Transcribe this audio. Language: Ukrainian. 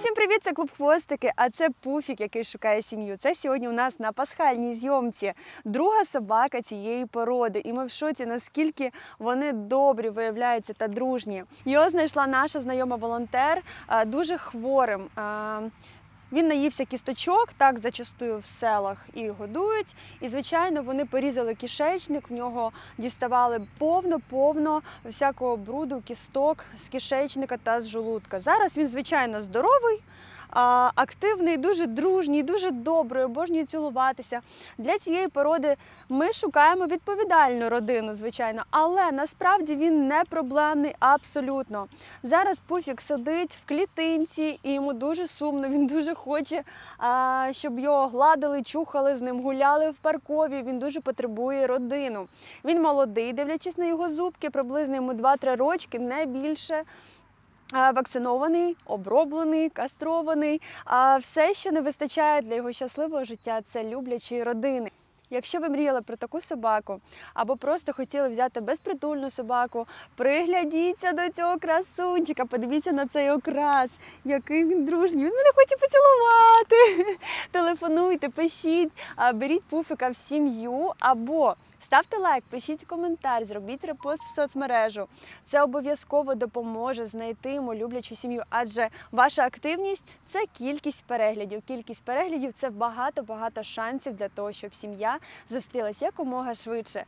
Всім привіт! Це клуб хвостики, а це пуфік, який шукає сім'ю. Це сьогодні у нас на пасхальній зйомці друга собака цієї породи. І ми в шоці, наскільки вони добрі виявляються та дружні. Його знайшла наша знайома волонтер дуже хворим. Він наївся кісточок, так зачастую в селах і годують. І, звичайно, вони порізали кишечник, в нього діставали повно-повно всякого бруду, кісток з кишечника та з желудка. Зараз він, звичайно, здоровий. Активний, дуже дружній, дуже добрий, обожнює цілуватися. Для цієї породи ми шукаємо відповідальну родину, звичайно, але насправді він не проблемний абсолютно. Зараз Пуфік сидить в клітинці, і йому дуже сумно. Він дуже хоче, щоб його гладили, чухали, з ним гуляли в паркові. Він дуже потребує родину. Він молодий, дивлячись на його зубки, приблизно йому 2-3 рочки, не більше. Вакцинований, оброблений, кастрований. А все, що не вистачає для його щасливого життя, це люблячі родини. Якщо ви мріяли про таку собаку, або просто хотіли взяти безпритульну собаку, приглядіться до цього красунчика, подивіться на цей окрас, який він дружній. Він мене хоче поцілувати. Телефонуйте, пишіть, беріть пуфика в сім'ю або ставте лайк, пишіть коментар, зробіть репост в соцмережу. Це обов'язково допоможе знайти йому люблячу сім'ю, адже ваша активність це кількість переглядів. Кількість переглядів це багато-багато шансів для того, щоб сім'я зустрілась якомога швидше.